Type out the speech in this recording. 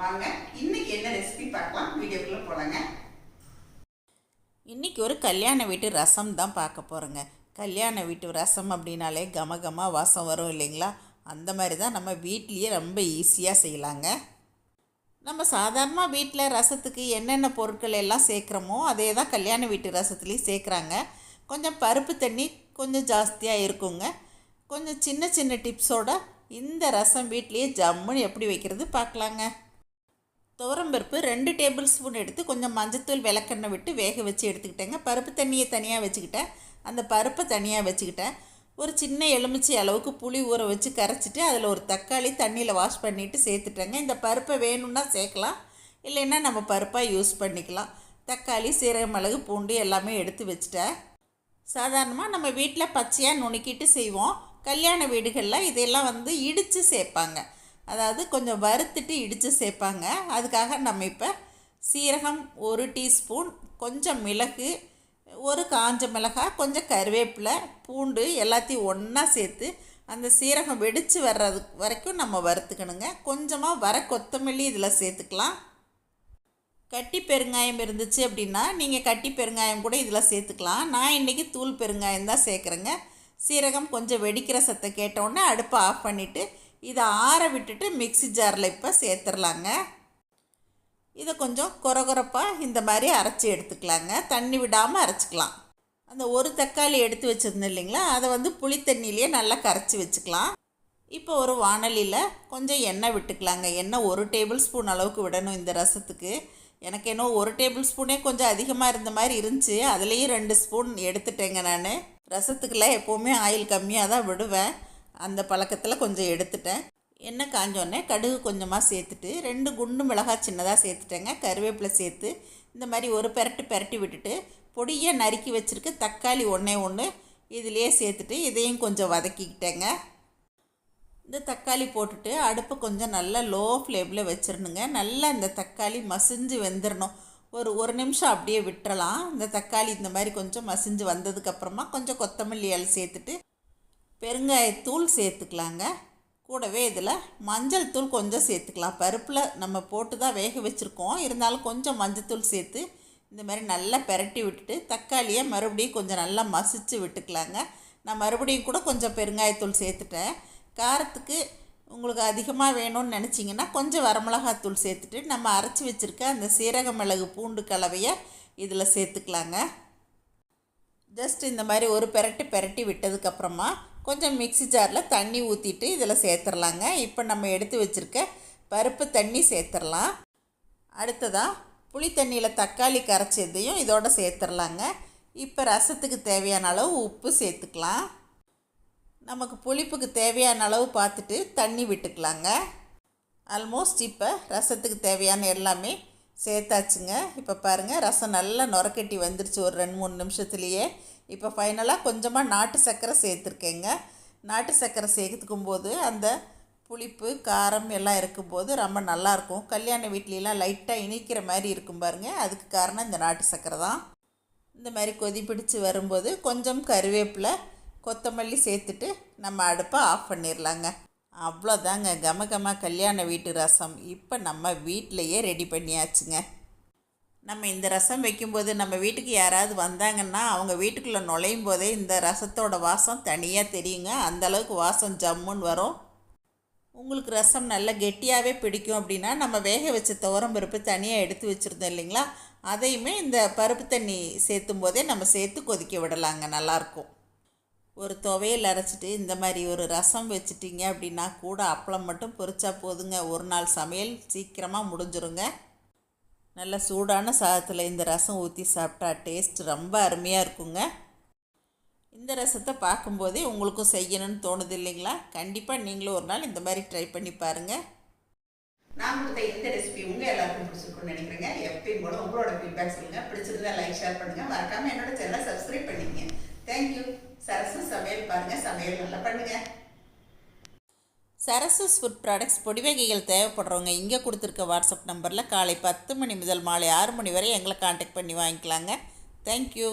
வாங்க. இன்னைக்கு என்ன ரெசிபி பார்க்கலாம்? வீடியோக்குள்ளே போகலாங்க இன்றைக்கி ஒரு கல்யாண வீட்டு ரசம் தான் பார்க்க போகிறோங்க கல்யாண வீட்டு ரசம் அப்படின்னாலே கம வாசம் வரும் இல்லைங்களா? அந்த மாதிரி தான் நம்ம வீட்லேயே ரொம்ப ஈஸியாக செய்யலாங்க. நம்ம சாதாரணமாக வீட்டில் ரசத்துக்கு என்னென்ன பொருட்கள் எல்லாம் சேர்க்குறோமோ அதே தான் கல்யாண வீட்டு ரசத்துலேயும் சேர்க்குறாங்க. கொஞ்சம் பருப்பு தண்ணி கொஞ்சம் ஜாஸ்தியாக இருக்குங்க. கொஞ்சம் சின்ன சின்ன டிப்ஸோட இந்த ரசம் வீட்லேயே ஜம்முன்னு எப்படி வைக்கிறது பார்க்கலாங்க. துவரம்பருப்பு ரெண்டு டேபிள் ஸ்பூன் எடுத்து கொஞ்சம் மஞ்சத்தூள் விளக்கெண்ணெய் விட்டு வேக வச்சு எடுத்துக்கிட்டேங்க. பருப்பு தண்ணியை தனியாக வச்சுக்கிட்டேன். அந்த பருப்பை தனியாக வச்சுக்கிட்டேன். ஒரு சின்ன எலுமிச்சை அளவுக்கு புளி ஊற வச்சு கரைச்சிட்டு அதில் ஒரு தக்காளி தண்ணியில் வாஷ் பண்ணிவிட்டு சேர்த்துட்டேங்க. இந்த பருப்பை வேணும்னா சேர்க்கலாம். இல்லைன்னா நம்ம பருப்பாக யூஸ் பண்ணிக்கலாம். தக்காளி சீரக மிளகு பூண்டு எல்லாமே எடுத்து வச்சுட்டேன். சாதாரணமாக நம்ம வீட்டில் பச்சையாக நுணுக்கிட்டு செய்வோம். கல்யாண வீடுகளில் இதெல்லாம் வந்து இடித்து சேர்ப்பாங்க. அதாவது கொஞ்சம் வறுத்துட்டு இடித்து சேர்ப்பாங்க. அதுக்காக நம்ம இப்போ சீரகம் ஒரு டீஸ்பூன் கொஞ்சம் மிளகு ஒரு காஞ்ச மிளகாய் கொஞ்சம் கருவேப்பிலை பூண்டு எல்லாத்தையும் ஒன்றா சேர்த்து அந்த சீரகம் வெடித்து வர்றது வரைக்கும் நம்ம வறுத்துக்கணுங்க. கொஞ்சமாக வர கொத்தமல்லி இதில் சேர்த்துக்கலாம். கட்டி பெருங்காயம் இருந்துச்சு அப்படின்னா நீங்கள் கட்டி பெருங்காயம் கூட இதில் சேர்த்துக்கலாம். நான் இன்றைக்கி தூள் பெருங்காயம் தான் சேர்க்குறேங்க. சீரகம் கொஞ்சம் வெடிக்கிற சத்தை கேட்டோன்னே அடுப்பை ஆஃப் பண்ணிவிட்டு இதை ஆற விட்டுட்டு மிக்ஸி ஜாரில் இப்போ சேர்த்துடலாங்க. இதை கொஞ்சம் குறகுறப்பாக இந்த மாதிரி அரைச்சி எடுத்துக்கலாங்க. தண்ணி விடாமல் அரைச்சிக்கலாம். அந்த ஒரு தக்காளி எடுத்து வச்சுருந்தோம் இல்லைங்களா? அதை வந்து புளி தண்ணியிலேயே நல்லா கரைச்சி வச்சுக்கலாம். இப்போ ஒரு வானலியில் கொஞ்சம் எண்ணெய் விட்டுக்கலாங்க. எண்ணெய் ஒரு டேபிள் ஸ்பூன் அளவுக்கு விடணும் இந்த ரசத்துக்கு. எனக்கு என்ன ஒரு டேபிள் ஸ்பூனே கொஞ்சம் அதிகமாக இருந்த மாதிரி இருந்துச்சு. அதுலேயும் ரெண்டு ஸ்பூன் எடுத்துட்டேங்க நான். ரசத்துக்கெல்லாம் எப்போவுமே ஆயில் கம்மியாக தான் விடுவேன். அந்த பழக்கத்தில் கொஞ்சம் எடுத்துட்டேன். எண்ணெய் காஞ்சோடனே கடுகு கொஞ்சமாக சேர்த்துட்டு ரெண்டு குண்டு மிளகாய் சின்னதாக சேர்த்துட்டேங்க. கருவேப்பிலை சேர்த்து இந்த மாதிரி ஒரு பெரட்டு பெரட்டி விட்டுட்டு பொடியை நறுக்கி வச்சுருக்கு தக்காளி ஒன்றே ஒன்று இதிலே சேர்த்துட்டு இதையும் கொஞ்சம் வதக்கிக்கிட்டேங்க. இந்த தக்காளி போட்டுட்டு அடுப்பை கொஞ்சம் நல்லா லோ ஃப்ளேமில் வச்சிடணுங்க நல்லா இந்த தக்காளி மசிஞ்சு வெந்துடணும் ஒரு ஒரு நிமிஷம் அப்படியே விட்டுறலாம். இந்த தக்காளி இந்த மாதிரி கொஞ்சம் மசிஞ்சு வந்ததுக்கப்புறமா கொஞ்சம் கொத்தமல்லி இலை சேர்த்துட்டு பெருங்காயத்தூள் சேர்த்துக்கலாங்க. கூடவே இதில் மஞ்சள் தூள் கொஞ்சம் சேர்த்துக்கலாம். பருப்பில் நம்ம போட்டு தான் வேக வச்சுருக்கோம். இருந்தாலும் கொஞ்சம் மஞ்சத்தூள் சேர்த்து இந்த மாதிரி நல்லா பெரட்டி விட்டுட்டு தக்காளியை மறுபடியும் கொஞ்சம் நல்லா மசிச்சு விட்டுக்கலாங்க. நான் மறுபடியும் கூட கொஞ்சம் பெருங்காயத்தூள் சேர்த்துட்டேன். காரத்துக்கு உங்களுக்கு அதிகமாக வேணும்னு நினச்சிங்கன்னா கொஞ்சம் வரமிளகாத்தூள் சேர்த்துட்டு நம்ம அரைச்சி வச்சுருக்க அந்த சீரக மிளகு பூண்டு கலவையை இதில் சேர்த்துக்கலாங்க. ஜஸ்ட் இந்த மாதிரி ஒரு பெரட்டி பெரட்டி விட்டதுக்கப்புறமா கொஞ்சம் மிக்ஸி ஜாரில் தண்ணி ஊற்றிட்டு இதில் சேர்த்துடலாங்க இப்போ நம்ம எடுத்து வச்சுருக்க பருப்பு தண்ணி சேர்த்துடலாம் அடுத்ததாக புளி தண்ணியில் தக்காளி கரைச்சதையும் இதோட சேர்த்துடலாங்க இப்போ ரசத்துக்கு தேவையான அளவு உப்பு சேர்த்துக்கலாம். நமக்கு புளிப்புக்கு தேவையான அளவு பார்த்துட்டு தண்ணி விட்டுக்கலாங்க. ஆல்மோஸ்ட் இப்போ ரசத்துக்கு தேவையான எல்லாமே சேர்த்தாச்சுங்க. இப்போ பாருங்கள் ரசம் நல்லா நுரக்கட்டி வந்துருச்சு ஒரு ரெண்டு மூணு நிமிஷத்துலேயே. இப்போ ஃபைனலாக கொஞ்சமாக நாட்டு சர்க்கரை சேர்த்துருக்கேங்க. நாட்டு சர்க்கரை சேர்த்துக்கும் போது அந்த புளிப்பு காரம் எல்லாம் இருக்கும்போது ரொம்ப நல்லாயிருக்கும் கல்யாண வீட்லலாம் லைட்டாக இனிக்கிற மாதிரி இருக்கும் பாருங்கள் அதுக்கு காரணம் இந்த நாட்டு சர்க்கரை தான். இந்த மாதிரி கொதி பிடிச்சி வரும்போது கொஞ்சம் கருவேப்பிலை கொத்தமல்லி சேர்த்துட்டு நம்ம அடுப்பை ஆஃப் பண்ணிடலாங்க அவ்வளோதாங்க. கம கம கல்யாண வீட்டு ரசம் இப்போ நம்ம வீட்டிலையே ரெடி பண்ணியாச்சுங்க. நம்ம இந்த ரசம் வைக்கும்போது நம்ம வீட்டுக்கு யாராவது வந்தாங்கன்னா அவங்க வீட்டுக்குள்ளே நுழையும் போதே இந்த ரசத்தோட வாசம் தனியாக தெரியுங்க. அந்தளவுக்கு வாசம் ஜம்முன்னு வரும். உங்களுக்கு ரசம் நல்லா கெட்டியாகவே பிடிக்கும் அப்படின்னா நம்ம வேக வச்ச துவரம் பருப்பு தனியாக எடுத்து வச்சுருந்தோம் இல்லைங்களா? அதையுமே இந்த பருப்பு தண்ணி சேர்த்தும் போதே நம்ம சேர்த்து கொதிக்க விடலாங்க. நல்லாயிருக்கும். ஒரு துவையல் அரைச்சிட்டு இந்த மாதிரி ஒரு ரசம் வச்சுட்டிங்க அப்படின்னா கூட அப்பளம் மட்டும் பொரிச்சா போதுங்க. ஒரு நாள் சமையல் சீக்கிரமாக முடிஞ்சிருங்க. நல்ல சூடான சாதத்தில் இந்த ரசம் ஊற்றி சாப்பிட்டா டேஸ்ட் ரொம்ப அருமையாக இருக்குங்க. இந்த ரசத்தை பார்க்கும்போதே உங்களுக்கும் செய்யணும்னு தோணுது இல்லைங்களா? கண்டிப்பாக நீங்களும் ஒரு நாள் இந்த மாதிரி ட்ரை பண்ணி பாருங்கள் நான் கொடுத்த இந்த ரெசிபி உங்கள் எல்லாருக்கும் பிடிச்சிருக்கும்னு நினைக்கிறேங்க. எப்பயும் போல உங்களோட ஃபீட்பேக் சொல்லுங்கள் பிடிச்சிருந்தா லைக் ஷேர் பண்ணுங்கள் மறக்காமல் என்னோட சேனலை சப்ஸ்கிரைப் பண்ணிக்கங்க. தேங்க்யூ சரசு சமையல் பாருங்கள் சமையல் நல்லா பண்ணுங்கள் சரசஸ் ஃபுட் ப்ராடக்ட்ஸ் பொடி வகைகள் தேவைப்படுறவங்க இங்கே கொடுத்துருக்க வாட்ஸ்அப் நம்பரில் காலை பத்து மணி முதல் மாலை ஆறு மணி வரை எங்களை காண்டாக்ட் பண்ணி வாங்கிக்கலாங்க. தேங்க்யூ